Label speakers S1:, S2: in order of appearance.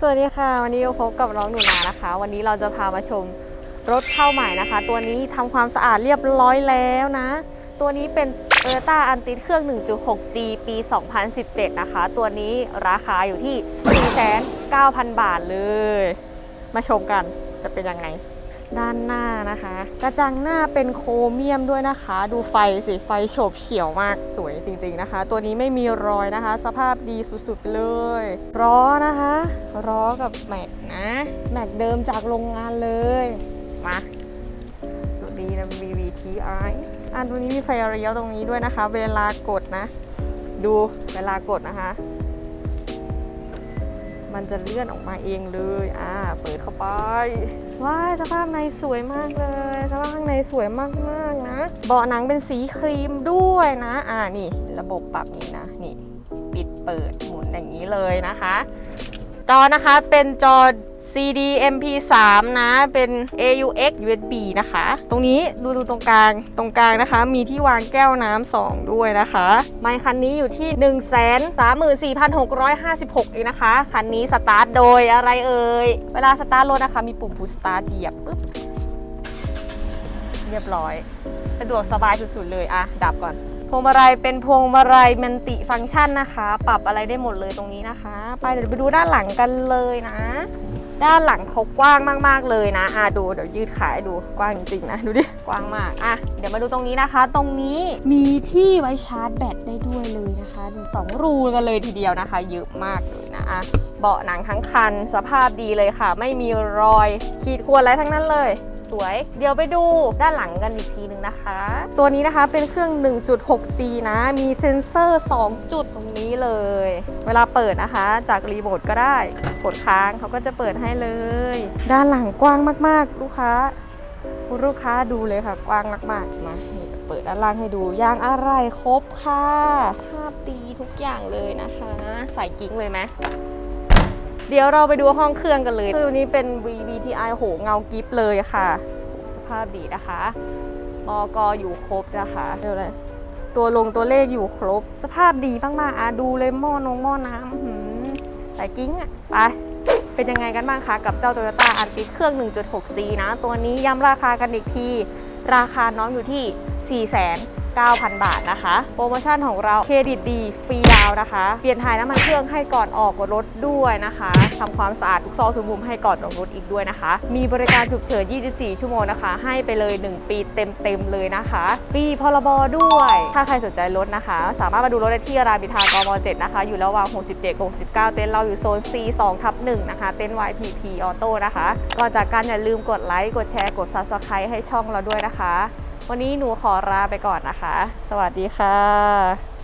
S1: สวัสดีค่ะ วันนี้พบกับน้องหนูนานะคะ วันนี้เราจะพามาชมรถเข้าใหม่นะคะ ตัวนี้ทำความสะอาดเรียบร้อยแล้วนะ ตัวนี้เป็น Toyota a n t i เครื่อง 1.6G ปี 2017 นะคะ ตัวนี้ราคาอยู่ที่ 4,900บาทเลย มาชมกันจะเป็นยังไง ด้านหน้านะคะ กระจังหน้าเป็นโครเมียมด้วยนะคะ ดูไฟสิ ไฟโฉบเฉี่ยวมากสวยจริงๆนะคะ ตัวนี้ไม่มีรอยนะคะ สภาพดีสุดๆเลยล้อนะคะล้อกับแม็กนะ แม็กเดิมจากโรงงานเลย มาตัวนี้นะ VVTi อันตัวนี้มีไฟเลี้ยวตรงนี้ด้วยนะคะ เวลากดนะ ดูเวลากดนะคะ มันจะเลื่อนออกมาเองเลย อ่า เปิดเข้าไป ว้ายสภาพในสวยมากเลย สภาพข้างในสวยมากมากนะ เบาะหนังเป็นสีครีมด้วยนะ อ่า นี่ ระบบปรับนี้นะ นี่ ปิดเปิดหมุนอย่างนี้เลยนะคะ จอนะคะเป็นจอ CD MP3 นะเป็น AUX USB นะคะ ตรงนี้ดูดูตรงกลางตรงกลางนะคะ มีที่วางแก้วน้ำสองด้วยนะคะ ไมค์คันนี้อยู่ที่ 1 3 4 6 5 6 เองนะคะ คันนี้สตาร์ทโดยอะไรเอ่ย เวลาสตาร์ทรถนะคะ มีปุ่มพุชสตาร์ทเหยียบปุ๊บเรียบร้อยสะดวกสบายสุดๆเลยอะดับก่อน พวงมาลัยเป็นพวงมาลัยมันติฟังก์ชันนะคะ ปรับอะไรได้หมดเลยตรงนี้นะคะ ไปเดี๋ยวไปดูด้านหลังกันเลยนะ ด้านหลังเขากว้างมาก ๆ เลยนะอะดูเดี๋ยวยืดขายดูกว้างจริงๆนะดูดิกว้างมากอะเดี๋ยวมาดูตรงนี้นะคะ ตรงนี้มีที่ไว้ชาร์จแบตได้ด้วยเลยนะคะสองรูกันเลยทีเดียวนะคะ เยอะมากเลยนะอะเบาะหนังทั้งคันสภาพดีเลยค่ะ ไม่มีรอยขีดข่วนอะไรทั้งนั้นเลย สวย เดี๋ยวไปดูด้านหลังกันอีกทีหนึ่งนะคะ ตัวนี้นะคะเป็นเครื่อง 1.6G นะ มีเซ็นเซอร์ 2 จุดตรงนี้เลย เวลาเปิดนะคะ จากรีโมทก็ได้ กดค้างเขาก็จะเปิดให้เลย ด้านหลังกว้างมากๆ ลูกค้าคุณลูกค้าดูเลยค่ะ กว้างมากๆนะนี่เปิดด้านล่างให้ดูยางอะไรครบค่ะ ภาพดีทุกอย่างเลยนะคะ ใส่กิ้งเลยไหม เดี๋ยวเราไปดูห้องเครื่องกันเลย คือวันนี้เป็น VVTi โหเงากิฟเลยค่ะ สภาพดีนะคะมอกอยู่ครบนะคะเดี๋ยวเลยตัวลงตัวเลขอยู่ครบ สภาพดีมากๆอะดูเลยหม้อนงหม้อน้ำอื้อหือใส่กิ้งอะไปเป็นยังไงกันบ้างคะกับเจ้า Toyota a n t i เครื่อง 1.6G นะ ตัวนี้ย้ำราคากันอีกที ราคาน้องอยู่ที่4 9 0 0 9,000 บาทนะคะ โปรโมชั่นของเราเครดิตดีฟรีดาวนะคะ เปลี่ยนถ่ายน้ำมันเครื่องให้ก่อนออกรถด้วยนะคะทำความสะอาดทุกซอกทุกมุมให้ก่อนออกรถอีกด้วยนะคะ มีบริการฉุกเฉิน 24 ชั่วโมงนะคะ ให้ไปเลย 1 ปีเต็มๆเลยนะคะ ฟรีพรบด้วย ถ้าใครสนใจรถนะคะ สามารถมาดูรถได้ที่รามอินทรากม 7 นะคะ อยู่ระหว่าง 67 69 เต็นท์เราอยู่โซน C2 ทับ1นะคะ เต็นท์ YTP Auto นะคะ ก่อนจากกันอย่าลืมกดไลค์ กดแชร์ กด Subscribe ให้ช่องเราด้วยนะคะ วันนี้หนูขอลาไปก่อนนะคะ สวัสดีค่ะ